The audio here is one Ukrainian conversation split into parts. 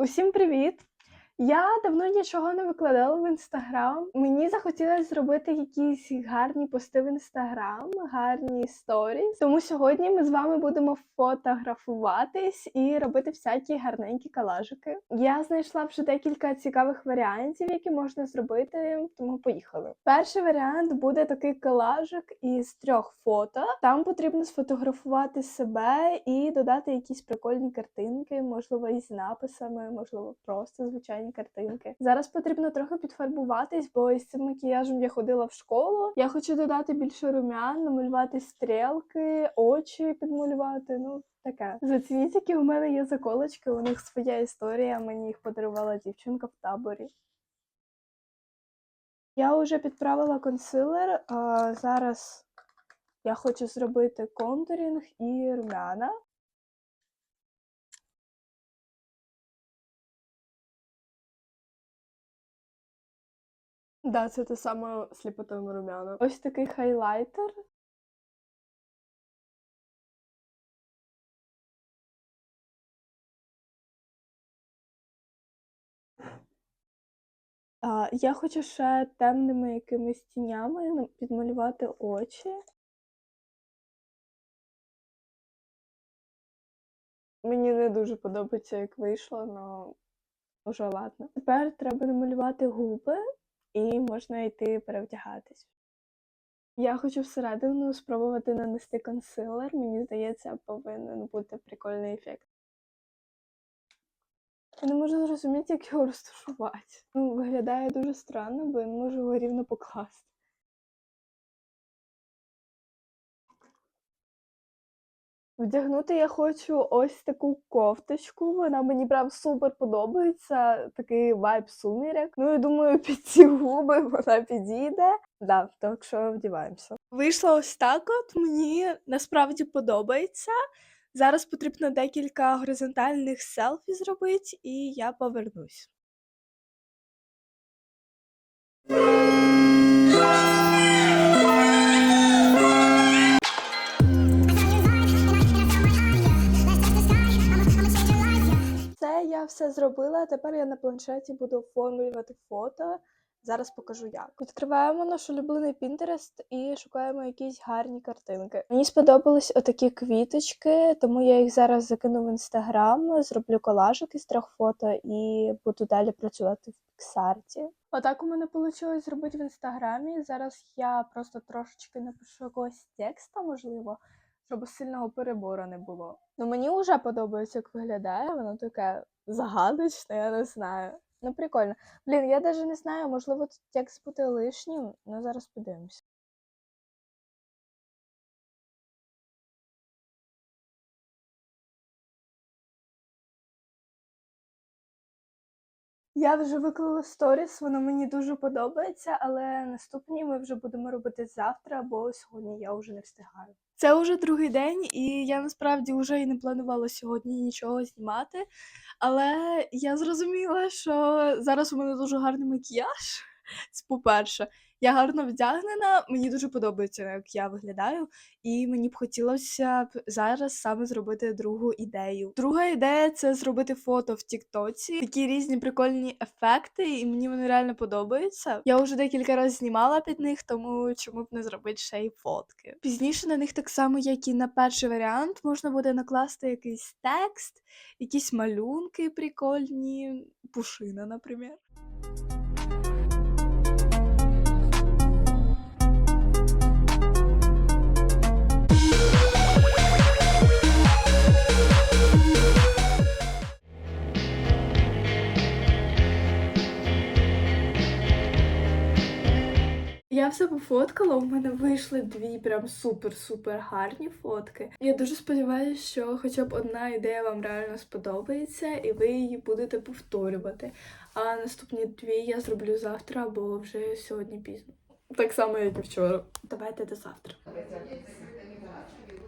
Усім привіт! Я давно нічого не викладала в інстаграм. Мені захотілося зробити якісь гарні пости в інстаграм, гарні сторіс. Тому сьогодні ми з вами будемо фотографуватись і робити всякі гарненькі калажики. Я знайшла вже декілька цікавих варіантів, які можна зробити. Тому поїхали. Перший варіант буде такий калажик із трьох фото. Там потрібно сфотографувати себе і додати якісь прикольні картинки, можливо, із написами, можливо, просто звичайні картинки. Зараз потрібно трохи підфарбуватись, бо із цим макіяжем я ходила в школу. Я хочу додати більше румян, намалювати стрілки, очі підмалювати. Ну. Таке. Зацініть, які у мене є заколочки, у них своя історія, мені їх подарувала дівчинка в таборі. Я вже підправила консилер. А зараз я хочу зробити контурінг і румяна. Да, це те саме сліпотом румяна. Ось такий хайлайтер. А, я хочу ще темними якимись тінями підмалювати очі. Мені не дуже подобається, як вийшло, але вже ладно. Тепер треба намалювати губи і можна йти перевдягатись. Я хочу всередину спробувати нанести консилер. Мені здається, повинен бути прикольний ефект. Я не можу зрозуміти, як його розташувати. Ну, виглядає дуже странно, бо я не можу його рівно покласти. Вдягнути я хочу ось таку кофточку. Вона мені прям супер подобається. Такий вайб суміряк. Ну і думаю, під ці губи вона підійде. Да, так що вдіваємося. Вийшло ось так. От мені насправді подобається. Зараз потрібно декілька горизонтальних селфі зробити, і я повернусь. Все зробила. Тепер я на планшеті буду оформлювати фото. Зараз покажу як. Відкриваємо наш улюблений Pinterest і шукаємо якісь гарні картинки. Мені сподобались отакі квіточки, тому я їх зараз закину в інстаграм, зроблю колажик із трьох фото і буду далі працювати в піксарті. Отак у мене вийшло зробити в інстаграмі. Зараз я просто трошечки напишу якогось текста, можливо, щоб сильного перебору не було. Ну мені вже подобається, як виглядає, воно таке загадочне, я не знаю. Ну, прикольно. Блін, я навіть не знаю, можливо, тут текст буде лишнім, але зараз подивимося. Я вже виклала сторіс, воно мені дуже подобається, але наступні ми вже будемо робити завтра, бо сьогодні я вже не встигаю. Це вже другий день, і я насправді вже і не планувала сьогодні нічого знімати. Але я зрозуміла, що зараз у мене дуже гарний макіяж. Це по-перше, я гарно вдягнена, мені дуже подобається, як я виглядаю, і мені б хотілося б зараз саме зробити другу ідею. Друга ідея це зробити фото в Тіктоці. Такі різні прикольні ефекти, і мені вони реально подобаються. Я вже декілька разів знімала під них, тому чому б не зробити ще й фотки. Пізніше на них так само, як і на перший варіант, можна буде накласти якийсь текст, якісь малюнки прикольні, пушина, наприклад. Я все пофоткала, у мене вийшли дві прям супер-супер гарні фотки. Я дуже сподіваюся, що хоча б одна ідея вам реально сподобається, і ви її будете повторювати. А наступні дві я зроблю завтра, бо вже сьогодні пізно. Так само, як і вчора. Давайте до завтра.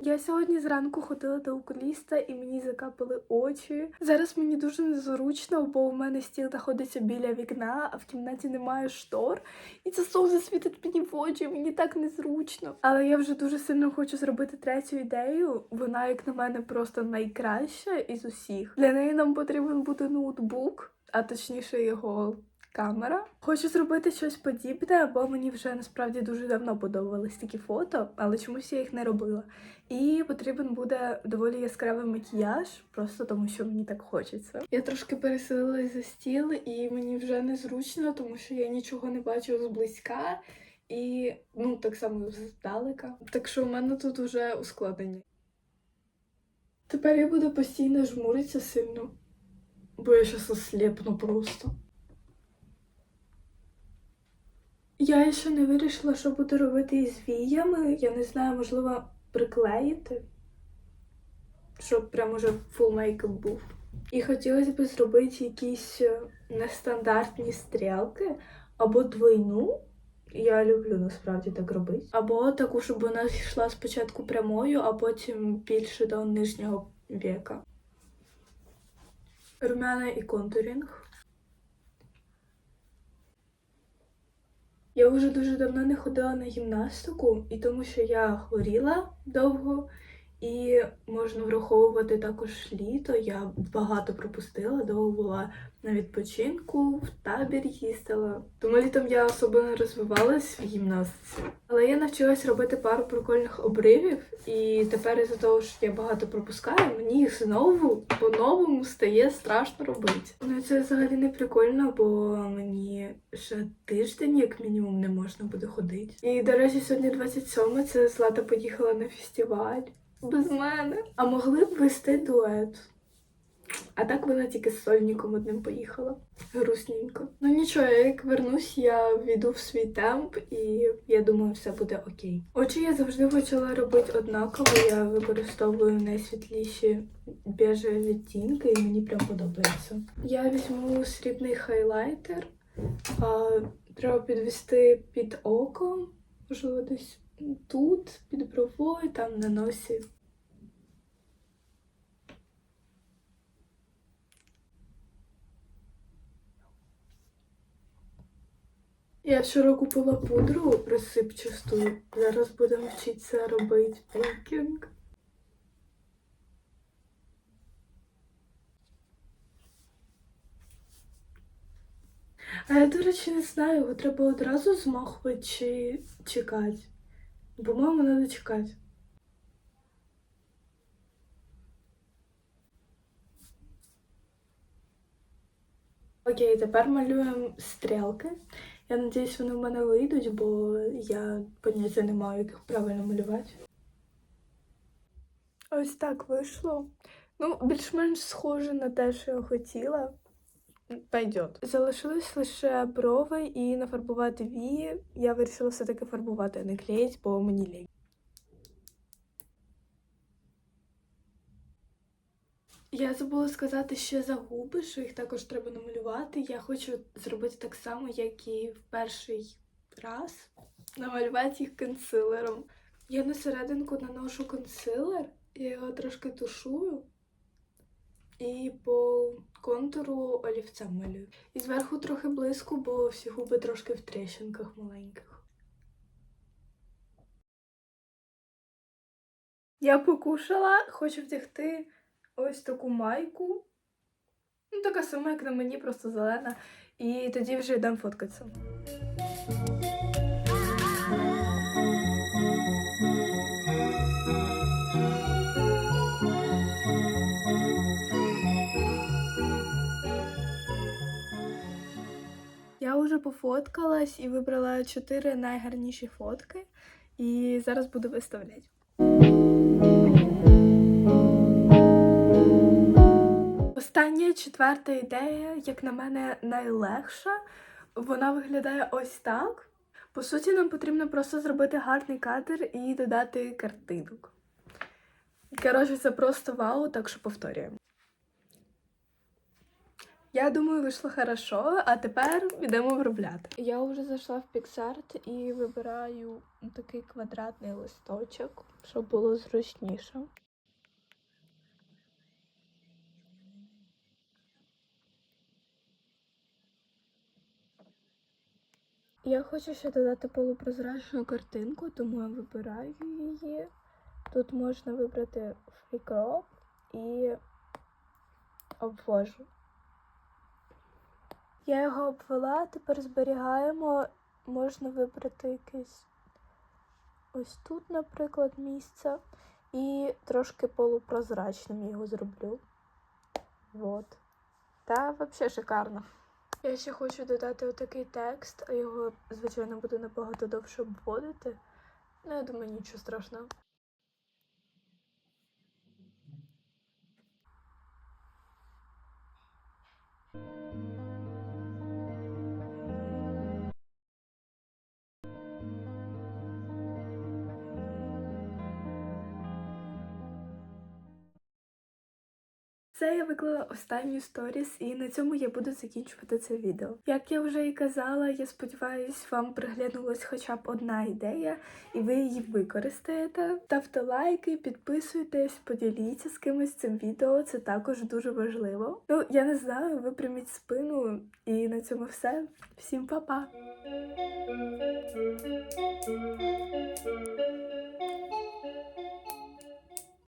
Я сьогодні зранку ходила до окуліста і мені закапали очі. Зараз мені дуже незручно, бо у мене стіл знаходиться біля вікна, а в кімнаті немає штор. І це сонце світить мені в очі, мені так незручно. Але я вже дуже сильно хочу зробити третю ідею. Вона, як на мене, просто найкраща із усіх. Для неї нам потрібен буде ноутбук, а точніше його камера. Хочу зробити щось подібне, бо мені вже насправді дуже давно подобались такі фото, але чомусь я їх не робила. І потрібен буде доволі яскравий макіяж, просто тому що мені так хочеться. Я трошки переселилась за стіл, і мені вже незручно, тому що я нічого не бачу зблизька. І ну так само здалека. Так що у мене тут уже ускладнення. Тепер я буду постійно жмуритися сильно, бо я щас осліпну просто. Я ще не вирішила, що буду робити із віями. Я не знаю, можливо, приклеїти, щоб прям уже фул мейкап був. І хотілося б зробити якісь е, нестандартні стрілки або двойну. Я люблю насправді так робити. Або таку, щоб вона йшла спочатку прямою, а потім більше до нижнього віка. Румяна і контурінг. Я вже дуже давно не ходила на гімнастику, і тому що я хворіла довго, і можна враховувати також літо. Я багато пропустила, довго була на відпочинку, в табір їздила. Тому літом я особо не розвивалась в гімнастиці. Але я навчилась робити пару прикольних обривів, і тепер із-за того, що я багато пропускаю, мені їх знову по-новому стає страшно робити. Ну це взагалі не прикольно, бо мені ще тиждень, як мінімум, не можна буде ходити. І до речі, сьогодні 27 це Злата поїхала на фестиваль без мене. А могли б вести дует. А так вона тільки з сольником одним поїхала. Грустненько. Ну нічого, я як вернусь, я війду в свій темп і я думаю, все буде окей. Очі я завжди почала робити однаково. Я використовую найсвітліші біжеві відтінки, і мені прям подобається. Я візьму срібний хайлайтер, а, треба підвести під око, можливо, десь тут, під бровою, там на носі. Я вчора купила пудру розсипчасту. Зараз будемо вчитися робити бейкінг. А я, до речі, не знаю, його треба одразу змахувати чи чекати. По-моєму, треба чекати. Окей, тепер малюємо стрілки. Я надіюсь, вони в мене вийдуть, бо я поняття не маю, як їх правильно малювати. Ось так вийшло. Ну, більш-менш схоже на те, що я хотіла. Пойдет. Залишилось лише брови і нафарбувати вії. Я вирішила все-таки фарбувати, а не клеїть, бо мені лінь. Я забула сказати ще за губи, що їх також треба намалювати. Я хочу зробити так само, як і в перший раз. Намалювати їх консилером. Я на серединку наношу консилер, я його трошки тушую. І по контуру олівцем малюю. І зверху трохи блиску, бо всі губи трошки в тріщинках маленьких. Я покушала, хочу вдягти ось таку майку. Ну, така сама, як на мені, просто зелена. І тоді вже йдемо фоткатися. Вже пофоткалась і вибрала чотири найгарніші фотки. І зараз буду виставляти. Остання четверта ідея, як на мене, найлегша. Вона виглядає ось так. По суті, нам потрібно просто зробити гарний кадр і додати картинок. Коротше, це просто вау, так що повторюємо. Я думаю, вийшло хорошо, а тепер підемо обробляти. Я вже зайшла в PixArt і вибираю такий квадратний листочок, щоб було зручніше. Я хочу ще додати полупрозрачну картинку, тому я вибираю її. Тут можна вибрати фрікроп і обвожу. Я його обвела, тепер зберігаємо. Можна вибрати якесь ось тут, наприклад, місце. І трошки полупрозрачним його зроблю. Вот. Та взагалі шикарно. Я ще хочу додати отакий текст, а його, звичайно, буде набагато довше обводити. Ну, я думаю, нічого страшного. Це я виклала останню сторіс, і на цьому я буду закінчувати це відео. Як я вже і казала, я сподіваюся, вам приглянулась хоча б одна ідея, і ви її використаєте. Ставте лайки, підписуйтесь, поділіться з кимось цим відео. Це також дуже важливо. Ну, я не знаю, випряміть спину, і на цьому все. Всім па-па!